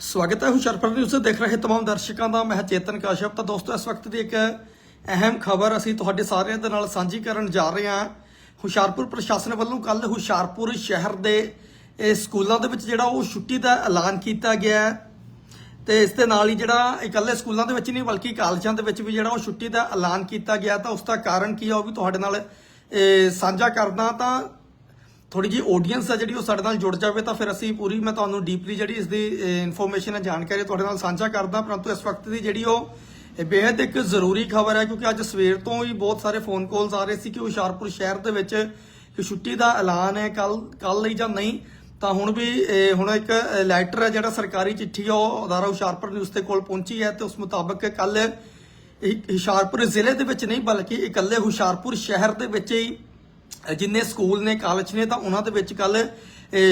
ਸਵਾਗਤ ਹੈ ਹੁਸ਼ਿਆਰਪੁਰ ਨਿਊਜ਼ ਦੇਖ ਰਹੇ तमाम ਦਰਸ਼ਕਾਂ ਦਾ ਮੈਂ ਚੇਤਨ ਕਾਸ਼ਪ ਤਾਂ ਦੋਸਤੋ ਇਸ ਵਕਤ ਦੀ ਇੱਕ ਅਹਿਮ ਖਬਰ ਅਸੀਂ ਤੁਹਾਡੇ ਸਾਰਿਆਂ ਦੇ ਨਾਲ ਸਾਂਝੀ ਕਰਨ ਜਾ ਰਹੇ ਹਾਂ ਹੁਸ਼ਿਆਰਪੁਰ ਪ੍ਰਸ਼ਾਸਨ ਵੱਲੋਂ ਕੱਲ ਹੁਸ਼ਿਆਰਪੁਰ ਸ਼ਹਿਰ ਦੇ ਇਹ ਸਕੂਲਾਂ ਦੇ ਵਿੱਚ ਜਿਹੜਾ ਉਹ ਛੁੱਟੀ ਦਾ ਐਲਾਨ ਕੀਤਾ ਗਿਆ ਹੈ ਤੇ ਇਸ ਦੇ ਨਾਲ ਹੀ ਜਿਹੜਾ ਇਕੱਲੇ ਸਕੂਲਾਂ ਦੇ ਵਿੱਚ ਨਹੀਂ ਬਲਕਿ ਕਾਲਜਾਂ ਦੇ ਵਿੱਚ ਵੀ ਜਿਹੜਾ ਉਹ ਛੁੱਟੀ ਦਾ ਐਲਾਨ ਕੀਤਾ ਗਿਆ ਤਾਂ ਉਸ ਦਾ ਕਾਰਨ ਕੀ ਆ ਉਹ ਵੀ ਤੁਹਾਡੇ ਨਾਲ ਇਹ, ਸਾਂਝਾ ਕਰਦਾ ਤਾਂ ਥੋੜੀ ਜੀ ਆਡੀਅנס ਆ ਜਿਹੜੀ ਉਹ ਸਾਡੇ ਨਾਲ ਜੁੜ ਜਾਵੇ, ਤਾਂ ਫਿਰ ਅਸੀਂ ਪੂਰੀ, ਮੈਂ ਤੁਹਾਨੂੰ ਡੀਪਲੀ ਜਿਹੜੀ ਇਸ ਦੀ ਇਨਫੋਰਮੇਸ਼ਨ ਹੈ ਜਾਣਕਾਰੀ ਤੁਹਾਡੇ ਨਾਲ ਸਾਂਝਾ ਕਰਦਾ, ਪਰੰਤੂ ਇਸ ਵਕਤ ਦੀ ਜਿਹੜੀ ਉਹ ਬੇहद ਇੱਕ ਜ਼ਰੂਰੀ ਖਬਰ ਹੈ, ਕਿਉਂਕਿ ਅੱਜ ਸਵੇਰ ਤੋਂ ਹੀ ਬਹੁਤ ਸਾਰੇ ਫੋਨ ਕਾਲਸ ਆ ਰਹੇ ਸੀ ਕਿ ਹੁਸ਼ਿਆਰਪੁਰ ਸ਼ਹਿਰ ਦੇ ਵਿੱਚ ਕਿ ਛੁੱਟੀ ਦਾ ਐਲਾਨ ਹੈ ਕੱਲ ਕੱਲ ਲਈ ਜਾਂ ਨਹੀਂ, ਤਾਂ ਹੁਣ ਵੀ ਹੁਣ ਇੱਕ ਲੈਟਰ ਹੈ ਜਿਹੜਾ ਸਰਕਾਰੀ ਚਿੱਠੀ ਆ, ਉਹ ਅਦਾਰਾ ਹੁਸ਼ਿਆਰਪੁਰ ਨਿਊਜ਼ ਤੇ ਕੋਲ ਪਹੁੰਚੀ ਹੈ ਤੇ ਉਸ ਮੁਤਾਬਕ ਕੱਲ ਹੁਸ਼ਿਆਰਪੁਰ ਜ਼ਿਲ੍ਹੇ ਦੇ ਵਿੱਚ ਨਹੀਂ, ਬਲਕਿ ਇਕੱਲੇ ਹੁਸ਼ਿਆਰਪੁਰ ਸ਼ਹਿਰ ਦੇ ਵਿੱਚ ਹੀ ਜਿੰਨੇ ਸਕੂਲ ਨੇ ਕਾਲਜ ਨੇ, ਤਾਂ ਉਹਨਾਂ ਦੇ ਵਿੱਚ ਕੱਲ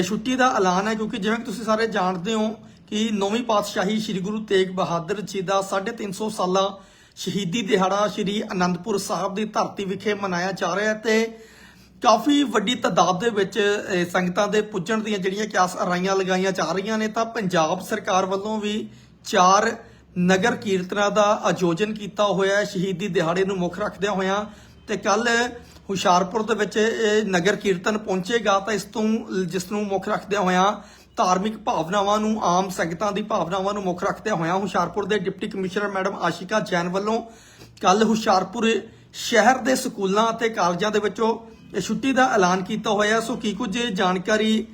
ਛੁੱਟੀ ਦਾ ਐਲਾਨ ਹੈ, ਕਿਉਂਕਿ ਜਿਵੇਂ ਤੁਸੀਂ ਸਾਰੇ ਜਾਣਦੇ ਹੋ ਕਿ ਨੌਵੀਂ ਪਾਤਸ਼ਾਹੀ ਸ੍ਰੀ ਗੁਰੂ ਤੇਗ ਬਹਾਦਰ ਜੀ ਦਾ 350 ਸਾਲਾ ਸ਼ਹੀਦੀ ਦਿਹਾੜਾ ਸ੍ਰੀ ਅਨੰਦਪੁਰ ਸਾਹਿਬ ਦੀ ਧਰਤੀ ਵਿਖੇ ਮਨਾਇਆ ਜਾ ਰਿਹਾ ਹੈ ਤੇ ਕਾਫੀ ਵੱਡੀ ਤਾਦਾਦ ਦੇ ਵਿੱਚ ਸੰਗਤਾਂ ਦੇ ਪੁੱਜਣ ਦੀਆਂ ਜਿਹੜੀਆਂ ਕਿਆਸ ਅਰਾਈਆਂ ਲਗਾਈਆਂ ਜਾ ਰਹੀਆਂ ਨੇ, ਤਾਂ ਪੰਜਾਬ ਸਰਕਾਰ ਵੱਲੋਂ ਵੀ ਚਾਰ ਨਗਰ ਕੀਰਤਨਾਂ ਦਾ ਆਯੋਜਨ ਕੀਤਾ ਹੋਇਆ ਹੈ, ਸ਼ਹੀਦੀ ਦਿਹਾੜੇ ਨੂੰ ਮੁੱਖ ਰੱਖਦਿਆਂ ਹੋਇਆਂ। ਤੇ ਕੱਲ ਹੁਸ਼ਿਆਰਪੁਰ ਦੇ ਵਿੱਚ ਇਹ ਨਗਰ ਕੀਰਤਨ ਪਹੁੰਚੇਗਾ ਤਾਂ ਇਸ ਤੋਂ ਜਿਸ ਨੂੰ ਮੁੱਖ ਰੱਖਦਿਆਂ ਹੋਇਆਂ ਧਾਰਮਿਕ ਭਾਵਨਾਵਾਂ ਨੂੰ, ਆਮ ਸੰਗਤਾਂ ਦੀ ਭਾਵਨਾਵਾਂ ਨੂੰ ਮੁੱਖ ਰੱਖਦਿਆਂ ਹੋਇਆਂ ਹੁਸ਼ਿਆਰਪੁਰ ਦੇ deputy commissioner madam Ashika Jain ਵੱਲੋਂ ਕੱਲ ਹੁਸ਼ਿਆਰਪੁਰ ਸ਼ਹਿਰ ਦੇ ਸਕੂਲਾਂ ਅਤੇ ਕਾਲਜਾਂ ਦੇ ਵਿੱਚੋਂ ਇਹ ਛੁੱਟੀ ਦਾ ਐਲਾਨ ਕੀਤਾ ਹੋਇਆ। ਸੋ ਕੀ ਕੁਝ ਜਾਣਕਾਰੀ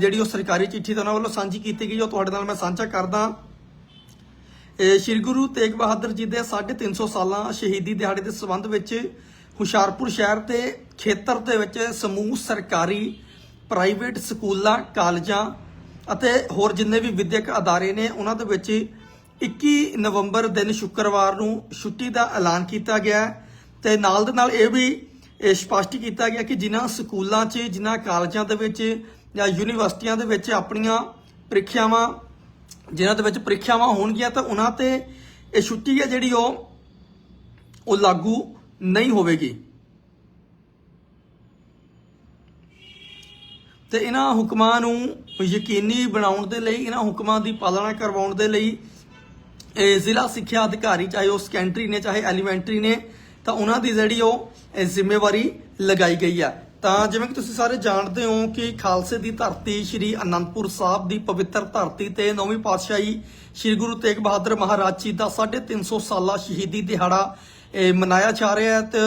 ਜਿਹੜੀ ਉਹ ਸਰਕਾਰੀ ਚਿੱਠੀ ਤੋਂ ਉਹਨਾਂ ਵੱਲੋਂ ਸਾਂਝੀ ਕੀਤੀ ਗਈ, ਉਹ ਤੁਹਾਡੇ ਨਾਲ ਮੈਂ ਸਾਂਝਾ ਕਰਦਾ। ਸ੍ਰੀ ਗੁਰੂ ਤੇਗ ਬਹਾਦਰ ਜੀ ਦੇ 350 ਸਾਲਾਂ ਸ਼ਹੀਦੀ ਦਿਹਾੜੇ ਦੇ ਸੰਬੰਧ ਵਿੱਚ ਹੁਸ਼ਿਆਰਪੁਰ ਸ਼ਹਿਰ ਦੇ ਖੇਤਰ ਦੇ ਵਿੱਚ ਸਮੂਹ ਸਰਕਾਰੀ, ਪ੍ਰਾਈਵੇਟ ਸਕੂਲਾਂ, ਕਾਲਜਾਂ ਅਤੇ ਹੋਰ ਜਿੰਨੇ ਵੀ ਵਿਦਿਅਕ ਅਦਾਰੇ ਨੇ, ਉਹਨਾਂ ਦੇ ਵਿੱਚ 21 ਨਵੰਬਰ ਦਿਨ ਸ਼ੁੱਕਰਵਾਰ ਨੂੰ ਛੁੱਟੀ ਦਾ ਐਲਾਨ ਕੀਤਾ ਗਿਆ ਹੈ ਤੇ ਨਾਲ ਦੇ ਨਾਲ ਇਹ ਵੀ, ਇਹ ਸਪਸ਼ਟ ਕੀਤਾ ਗਿਆ ਕਿ ਜਿਨ੍ਹਾਂ ਸਕੂਲਾਂ 'ਚ, ਜਿਨ੍ਹਾਂ ਕਾਲਜਾਂ ਦੇ ਵਿੱਚ ਜਾਂ ਯੂਨੀਵਰਸਿਟੀਆਂ ਦੇ ਵਿੱਚ ਆਪਣੀਆਂ ਪ੍ਰੀਖਿਆਵਾਂ ਜਿਨ੍ਹਾਂ ਦੇ ਵਿੱਚ ਪ੍ਰੀਖਿਆਵਾਂ ਹੋਣਗੀਆਂ ਤਾਂ ਉਹਨਾਂ ਤੇ ਇਹ ਛੁੱਟੀ ਹੈ ਜਿਹੜੀ ਉਹ ਉਹ ਲਾਗੂ ਨਹੀਂ ਹੋਵੇਗੀ। ਤੇ ਇਹਨਾਂ ਹੁਕਮਾਂ ਨੂੰ ਯਕੀਨੀ ਬਣਾਉਣ ਦੇ ਲਈ, ਇਹਨਾਂ ਹੁਕਮਾਂ ਦੀ ਪਾਲਣਾ ਕਰਵਾਉਣ ਦੇ ਲਈ ਇਹ ਜ਼ਿਲ੍ਹਾ ਸਿੱਖਿਆ ਅਧਿਕਾਰੀ, ਚਾਹੇ ਉਹ ਸੈਕੰਡਰੀ ਨੇ, ਚਾਹੇ ਐਲੀਮੈਂਟਰੀ ਨੇ, ਤਾਂ ਉਹਨਾਂ ਦੀ ਜਿਹੜੀ ਉਹ ਜ਼ਿੰਮੇਵਾਰੀ ਲਗਾਈ ਗਈ ਆ ਤਾਂ ਜਿਵੇਂ ਕਿ ਤੁਸੀਂ ਸਾਰੇ ਜਾਣਦੇ ਹੋ ਕਿ ਖਾਲਸੇ ਦੀ ਧਰਤੀ ਸ੍ਰੀ ਅਨੰਦਪੁਰ ਸਾਹਿਬ ਦੀ ਪਵਿੱਤਰ ਧਰਤੀ ਤੇ ਨੌਵੀਂ ਪਾਤਸ਼ਾਹੀ ਸ੍ਰੀ ਗੁਰੂ ਤੇਗ ਬਹਾਦਰ ਮਹਾਰਾਜ ਜੀ ਦਾ 350 ਸਾਲਾ ਸ਼ਹੀਦੀ ਦਿਹਾੜਾ ਮਨਾਇਆ ਜਾ ਰਿਹਾ ਹੈ ਤੇ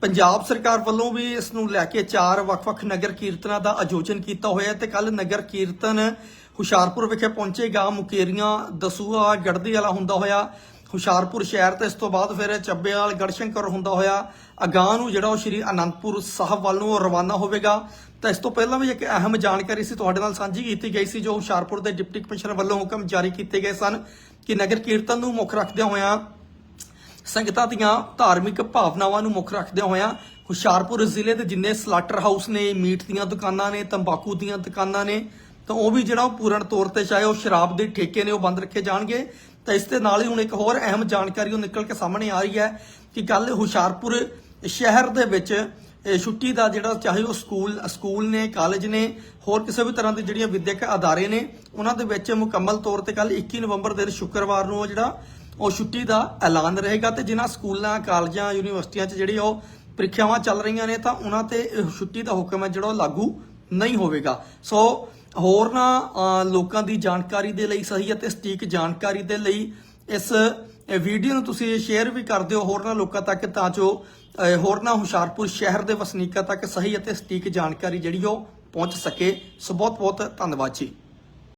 ਪੰਜਾਬ ਸਰਕਾਰ ਵੱਲੋਂ ਵੀ ਇਸ ਨੂੰ ਲੈ ਕੇ ਚਾਰ ਵੱਖ-ਵੱਖ ਨਗਰ ਕੀਰਤਨਾਂ ਦਾ ਆਯੋਜਨ ਕੀਤਾ ਹੋਇਆ ਹੈ ਤੇ ਕੱਲ ਨਗਰ ਕੀਰਤਨ ਹੁਸ਼ਿਆਰਪੁਰ ਵਿਖੇ ਪਹੁੰਚੇਗਾ। ਮੁਕੇਰੀਆਂ, ਦਸੂਹਾ ਗੜਦੀ ਵਾਲਾ ਹੁੰਦਾ ਹੋਇਆ। ਹੁਸ਼ਿਆਰਪੁਰ ਸ਼ਹਿਰ ਤੇ ਇਸ ਤੋਂ ਬਾਅਦ ਫਿਰ ਚੱਬੇਵਾਲ ਗੜਸ਼ੰਕਰ ਹੁੰਦਾ ਹੋਇਆ ਅਗਾਹ ਨੂੰ, ਜਿਹੜਾ ਉਹ ਸ਼੍ਰੀ ਅਨੰਦਪੁਰ ਸਾਹਿਬ ਵੱਲ ਨੂੰ ਉਹ ਰਵਾਨਾ ਹੋਵੇਗਾ। ਤਾਂ ਇਸ ਤੋਂ ਪਹਿਲਾਂ ਵੀ ਇੱਕ ਅਹਿਮ ਜਾਣਕਾਰੀ ਸੀ ਤੁਹਾਡੇ ਨਾਲ ਸਾਂਝੀ ਕੀਤੀ ਗਈ ਸੀ, ਜੋ ਹੁਸ਼ਿਆਰਪੁਰ ਦੇ ਡਿਪਟੀ ਕਮਿਸ਼ਨਰ ਵੱਲੋਂ ਹੁਕਮ ਜਾਰੀ ਕੀਤੇ ਗਏ ਸਨ ਕਿ ਨਗਰ ਕੀਰਤਨ ਨੂੰ ਮੁੱਖ ਰੱਖਦਿਆਂ ਹੋਇਆਂ, ਸੰਗਤਾਂ ਦੀਆਂ ਧਾਰਮਿਕ ਭਾਵਨਾਵਾਂ ਨੂੰ ਮੁੱਖ ਰੱਖਦਿਆਂ ਹੋਇਆਂ ਹੁਸ਼ਿਆਰਪੁਰ ਜ਼ਿਲ੍ਹੇ ਦੇ ਜਿੰਨੇ ਸਲਾਟਰ ਹਾਊਸ ਨੇ, ਮੀਟ ਦੀਆਂ ਦੁਕਾਨਾਂ ਨੇ, ਤੰਬਾਕੂ ਦੀਆਂ ਦੁਕਾਨਾਂ ਨੇ, ਤਾਂ ਉਹ ਵੀ ਜਿਹੜਾ ਉਹ ਪੂਰਨ ਤੌਰ ਤੇ ਚਾਹੇ ਉਹ ਸ਼ਰਾਬ ਦੇ ਠੇਕੇ ਨੇ, ਉਹ ਬੰਦ ਰੱਖੇ ਜਾਣਗੇ। ਤਾਂ ਇਸ ਦੇ ਨਾਲ ਹੀ ਹੁਣ ਇੱਕ ਹੋਰ ਅਹਿਮ ਜਾਣਕਾਰੀ ਉਹ ਨਿਕਲ ਕੇ ਸਾਹਮਣੇ ਆ ਰਹੀ ਹੈ ਕਿ ਕੱਲ ਹੁਸ਼ਿਆਰਪੁਰ ਸ਼ਹਿਰ ਦੇ ਵਿੱਚ ਛੁੱਟੀ ਦਾ ਜਿਹੜਾ ਚਾਹੇ ਉਹ ਸਕੂਲ ਸਕੂਲ ਨੇ, ਕਾਲਜ ਨੇ, ਹੋਰ ਕਿਸੇ ਵੀ ਤਰ੍ਹਾਂ ਦੇ ਜਿਹੜੀਆਂ ਵਿਦਿਅਕ ਅਦਾਰੇ ਨੇ, ਉਹਨਾਂ ਦੇ ਵਿੱਚ ਮੁਕੰਮਲ ਤੌਰ ਤੇ ਕੱਲ 21 ਨਵੰਬਰ ਦੇ ਸ਼ੁੱਕਰਵਾਰ ਨੂੰ ਉਹ ਜਿਹੜਾ ਉਹ ਛੁੱਟੀ ਦਾ ਐਲਾਨ ਰਹੇਗਾ ਤੇ ਜਿਨ੍ਹਾਂ ਸਕੂਲਾਂ, ਕਾਲਜਾਂ, ਯੂਨੀਵਰਸਿਟੀਆਂ 'ਚ ਜਿਹੜੀ ਉਹ ਪ੍ਰੀਖਿਆਵਾਂ ਚੱਲ ਰਹੀਆਂ ਨੇ ਤਾਂ ਉਹਨਾਂ ਤੇ ਛੁੱਟੀ ਦਾ ਹੁਕਮ ਹੈ ਜਿਹੜਾ ਉਹ ਲਾਗੂ ਨਹੀਂ ਹੋਵੇਗਾ। ਸੋ ਹੋਰਨਾਂ ਲੋਕਾਂ ਦੀ ਜਾਣਕਾਰੀ ਦੇ ਲਈ ਸਹੀ ਅਤੇ ਸਟੀਕ ਜਾਣਕਾਰੀ ਦੇ ਲਈ ਇਸ ਵੀਡੀਓ ਨੂੰ ਤੁਸੀਂ ਸ਼ੇਅਰ ਵੀ ਕਰ ਦਿਓ ਹੋਰਨਾਂ ਲੋਕਾਂ ਤੱਕ ਤਾਂ ਜੋ ਹੋਰਨਾਂ ਹੁਸ਼ਿਆਰਪੁਰ ਸ਼ਹਿਰ ਦੇ ਵਸਨੀਕਾਂ ਤੱਕ ਸਹੀ ਅਤੇ ਸਟੀਕ ਜਾਣਕਾਰੀ ਜਿਹੜੀ ਉਹ ਪਹੁੰਚ ਸਕੇ। ਸੋ ਬਹੁਤ ਬਹੁਤ ਧੰਨਵਾਦ ਜੀ।